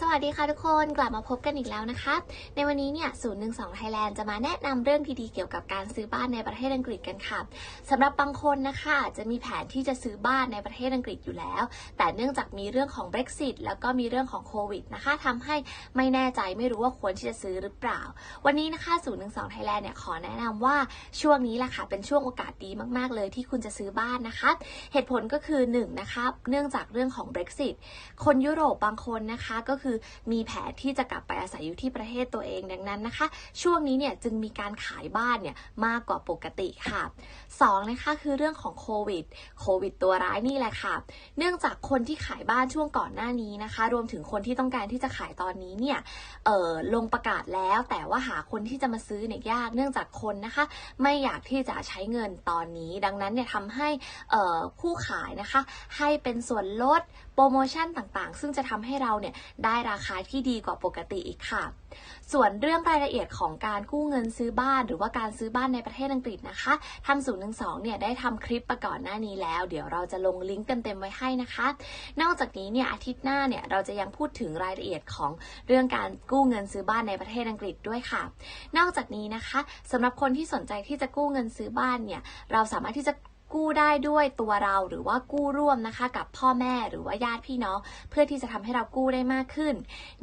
สวัสดีค่ะทุกคนกลับมาพบกันอีกแล้วนะคะในวันนี้เนี่ย012 Thailand จะมาแนะนำเรื่องดีๆเกี่ยวกับการซื้อบ้านในประเทศอังกฤษกันค่ะสำหรับบางคนนะคะจะมีแผนที่จะซื้อบ้านในประเทศอังกฤษอยู่แล้ว แต่เนื่องจากมีเรื่องของ Brexit แล้วก็มีเรื่องของโควิดนะคะทำให้ไม่แน่ใจไม่รู้ว่าควรที่จะซื้อหรือเปล่า วันนี้นะคะ012 Thailand เนี่ยขอแนะนำว่าช่วงนี้แหละค่ะเป็นช่วงโอกาสดีมากๆ เลยที่คุณจะซื้อบ้านนะคะ เหตุผลก็คือ1นะคะเนื่องจากเรื่องของ Brexit คนยุโรปบางคนนะคะก็คือมีแผนที่จะกลับไปอาศัยอยู่ที่ประเทศตัวเองดังนั้นนะคะ ช่วงนี้เนี่ยจึงมีการขายบ้านเนี่ยมากกว่าปกติค่ะ 2 นะคะคือเรื่องของโควิดโควิดตัวร้ายนี่แหละค่ะ เนื่องจากคนที่ขายบ้านช่วงก่อนหน้านี้นะคะ รวมถึงคนที่ต้องการที่จะขายตอนนี้เนี่ยเออลงประกาศแล้วแต่ว่าหาคนที่จะมาซื้อเนี่ยยาก เนื่องจากคนนะคะ ไม่อยากที่จะใช้เงินตอนนี้ ดังนั้นเนี่ยทำให้ผู้ขายนะคะ ให้เป็นส่วนลด โปรโมชั่นต่างๆ ซึ่งจะทำให้เราเนี่ยได้ราคาที่ดีกว่าปกติอีกค่ะ ส่วนเรื่องรายละเอียดของการกู้เงินซื้อบ้าน หรือว่าการซื้อบ้านในประเทศอังกฤษนะคะทางศูนย์หนึ่งสองเนี่ยได้ทำคลิปประก่อนหน้านี้แล้ว เดี๋ยวเราจะลงลิงก์เต็มๆไว้ให้นะคะ นอกจากนี้เนี่ยอาทิตย์หน้าเนี่ยเราจะยังพูดถึงรายละเอียดของเรื่องการกู้เงินซื้อบ้านในประเทศอังกฤษด้วยค่ะ นอกจากนี้นะคะสำหรับคนที่สนใจที่จะกู้เงินซื้อบ้านเนี่ยเราสามารถที่จะ กู้ได้ด้วยตัวเราหรือว่ากู้ร่วมนะคะ กับพ่อแม่หรือว่าญาติพี่น้องเพื่อที่จะทำให้เรากู้ได้มากขึ้น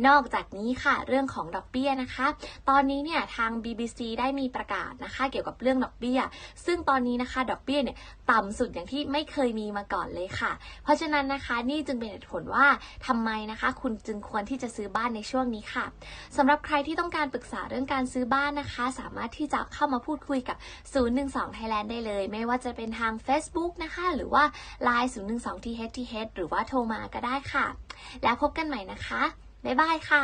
นอกจากนี้ค่ะเรื่องของดอกเบี้ยนะคะ ตอนนี้เนี่ยทาง BBC ได้มีประกาศนะคะ เกี่ยวกับเรื่องดอกเบี้ย ซึ่งตอนนี้นะคะดอกเบี้ยเนี่ยต่ำสุดอย่างที่ไม่เคยมีมาก่อนเลยค่ะ เพราะฉะนั้นนะคะนี่จึงเป็นเหตุผลว่าทำไมนะคะ คุณจึงควรที่จะซื้อบ้านในช่วงนี้ค่ะสำหรับใครที่ต้องการปรึกษาเรื่องการซื้อบ้านนะคะ สามารถที่จะเข้ามาพูดคุยกับ 012 Thailand ได้เลย ไม่ว่าจะเป็นทาง Facebook นะคะ หรือว่า Line 012 THTH หรือว่าโทรมาก็ได้ค่ะ แล้วพบกันใหม่นะคะ บ๊ายบายค่ะ